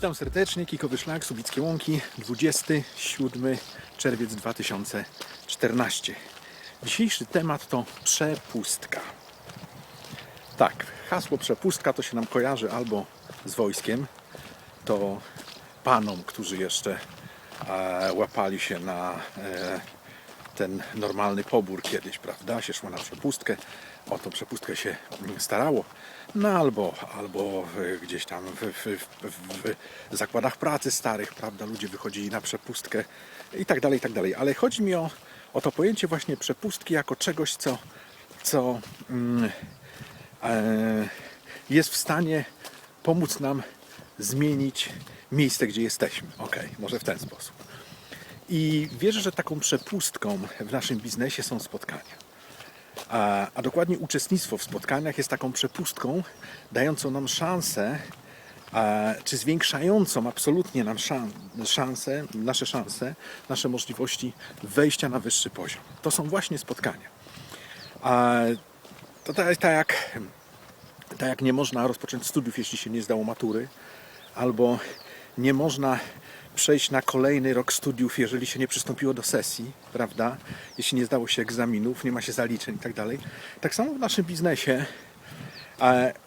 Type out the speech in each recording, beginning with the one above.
Witam serdecznie, Kikowy Szlak, Subickie Łąki, 27 czerwiec 2014. Dzisiejszy temat to przepustka. Tak, hasło przepustka to się nam kojarzy albo z wojskiem, to panom, którzy jeszcze e, łapali się na e, ten normalny pobór kiedyś, prawda? Się szło na przepustkę, o tą przepustkę się starało. No albo, albo gdzieś tam w, w, w, w zakładach pracy starych, prawda? Ludzie wychodzili na przepustkę i tak dalej, i tak dalej. Ale chodzi mi o, o to pojęcie właśnie przepustki jako czegoś, co, co mm, e, jest w stanie pomóc nam zmienić miejsce, gdzie jesteśmy. Ok, może w ten sposób. I wierzę, że taką przepustką w naszym biznesie są spotkania. A, a dokładnie uczestnictwo w spotkaniach jest taką przepustką dającą nam szansę, a, czy zwiększającą absolutnie nam szan, szanse, nasze szanse, nasze możliwości wejścia na wyższy poziom. To są właśnie spotkania. A, to tak, tak jak tak jak nie można rozpocząć studiów, jeśli się nie zdało matury, albo nie można przejść na kolejny rok studiów, jeżeli się nie przystąpiło do sesji, prawda? Jeśli nie zdało się egzaminów, nie ma się zaliczeń i tak dalej. Tak samo w naszym biznesie,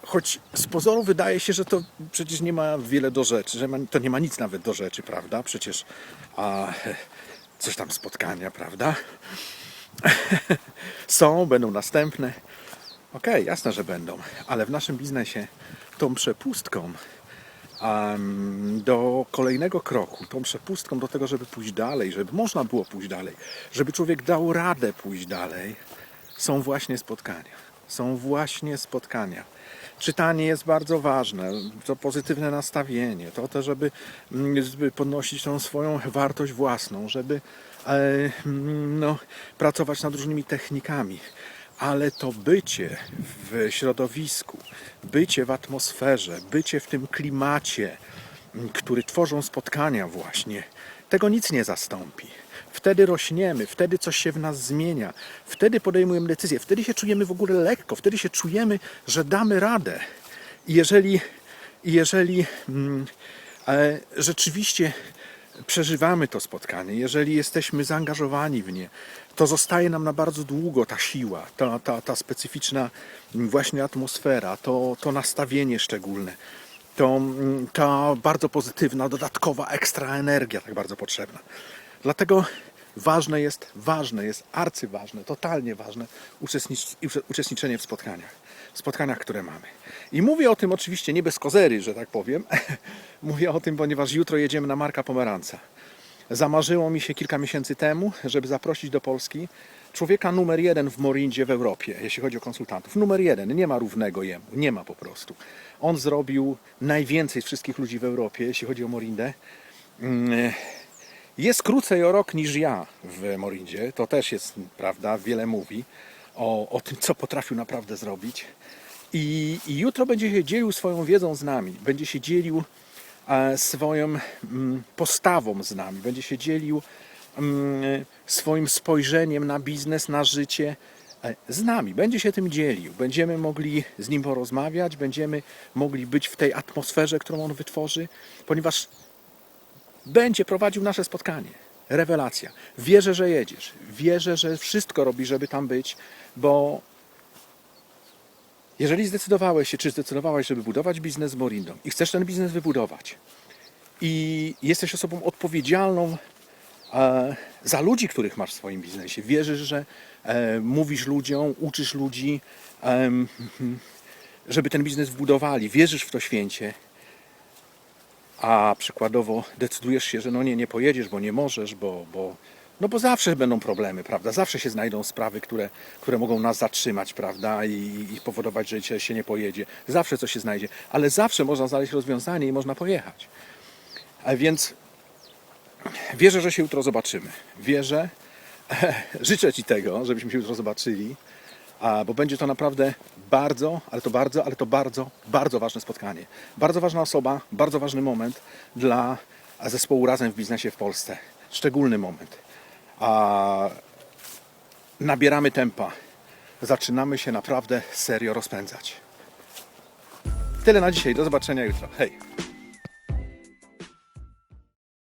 choć z pozoru wydaje się, że to przecież nie ma wiele do rzeczy, że to nie ma nic nawet do rzeczy, prawda? Przecież a, coś tam spotkania, prawda? Są, będą następne. Okej, jasne, że będą, ale w naszym biznesie tą przepustką do kolejnego kroku, tą przepustką do tego, żeby pójść dalej, żeby można było pójść dalej, żeby człowiek dał radę pójść dalej, są właśnie spotkania. Są właśnie spotkania. Czytanie jest bardzo ważne, to pozytywne nastawienie, to żeby mm, żeby podnosić tą swoją wartość własną, żeby e, mm, no, pracować nad różnymi technikami ale to bycie w środowisku, bycie w atmosferze, bycie w tym klimacie, m, który tworzą spotkania właśnie, tego nic nie zastąpi. Wtedy rośniemy, wtedy coś się w nas zmienia, wtedy podejmujemy decyzje, wtedy się czujemy w ogóle lekko, wtedy się czujemy, że damy radę. I jeżeli, jeżeli mm, e, rzeczywiście przeżywamy to spotkanie, jeżeli jesteśmy zaangażowani w nie, to zostaje nam na bardzo długo ta siła, ta, ta, ta specyficzna właśnie atmosfera, to, to nastawienie szczególne, to, ta bardzo pozytywna, dodatkowa, ekstra energia, tak bardzo potrzebna. Dlatego ważne jest, ważne jest, arcyważne, totalnie ważne uczestnicz, uczestniczenie w spotkaniach. Spotkaniach, które mamy. I mówię o tym oczywiście nie bez kozery, że tak powiem. mówię o tym, ponieważ jutro jedziemy na Marka Pomeranca. Zamarzyło mi się kilka miesięcy temu, żeby zaprosić do Polski człowieka numer jeden w Morindzie w Europie, jeśli chodzi o konsultantów. Numer jeden, nie ma równego jemu, nie ma po prostu. On zrobił najwięcej z wszystkich ludzi w Europie, jeśli chodzi o Morindę. Mm, Jest krócej o rok niż ja w Morindzie, to też jest prawda, wiele mówi o, o tym, co potrafił naprawdę zrobić. I, I jutro będzie się dzielił swoją wiedzą z nami, będzie się dzielił e, swoją mm, postawą z nami, będzie się dzielił mm, swoim spojrzeniem na biznes, na życie e, z nami. Będzie się tym dzielił. Będziemy mogli z nim porozmawiać, będziemy mogli być w tej atmosferze, którą on wytworzy, ponieważ będzie prowadził nasze spotkanie. Rewelacja. Wierzę, że jedziesz. Wierzę, że wszystko robi, żeby tam być, bo jeżeli zdecydowałeś się, czy zdecydowałaś, żeby budować biznes z Morindą i chcesz ten biznes wybudować i jesteś osobą odpowiedzialną e, za ludzi, których masz w swoim biznesie, wierzysz, że e, mówisz ludziom, uczysz ludzi, em, żeby ten biznes wbudowali, wierzysz w to święcie, a przykładowo decydujesz się, że no nie, nie pojedziesz, bo nie możesz, bo, bo, no bo zawsze będą problemy, prawda? Zawsze się znajdą sprawy, które, które mogą nas zatrzymać, prawda? I, i powodować, że się- się nie pojedzie. Zawsze coś się znajdzie, ale zawsze można znaleźć rozwiązanie i można pojechać. A więc wierzę, że się jutro zobaczymy. Wierzę, życzę Ci tego, żebyśmy się jutro zobaczyli, bo będzie to naprawdę bardzo, ale to bardzo, ale to bardzo, bardzo ważne spotkanie. Bardzo ważna osoba, bardzo ważny moment dla zespołu Razem w biznesie w Polsce. Szczególny moment. Nabieramy tempa. Zaczynamy się naprawdę serio rozpędzać. Tyle na dzisiaj. Do zobaczenia jutro. Hej!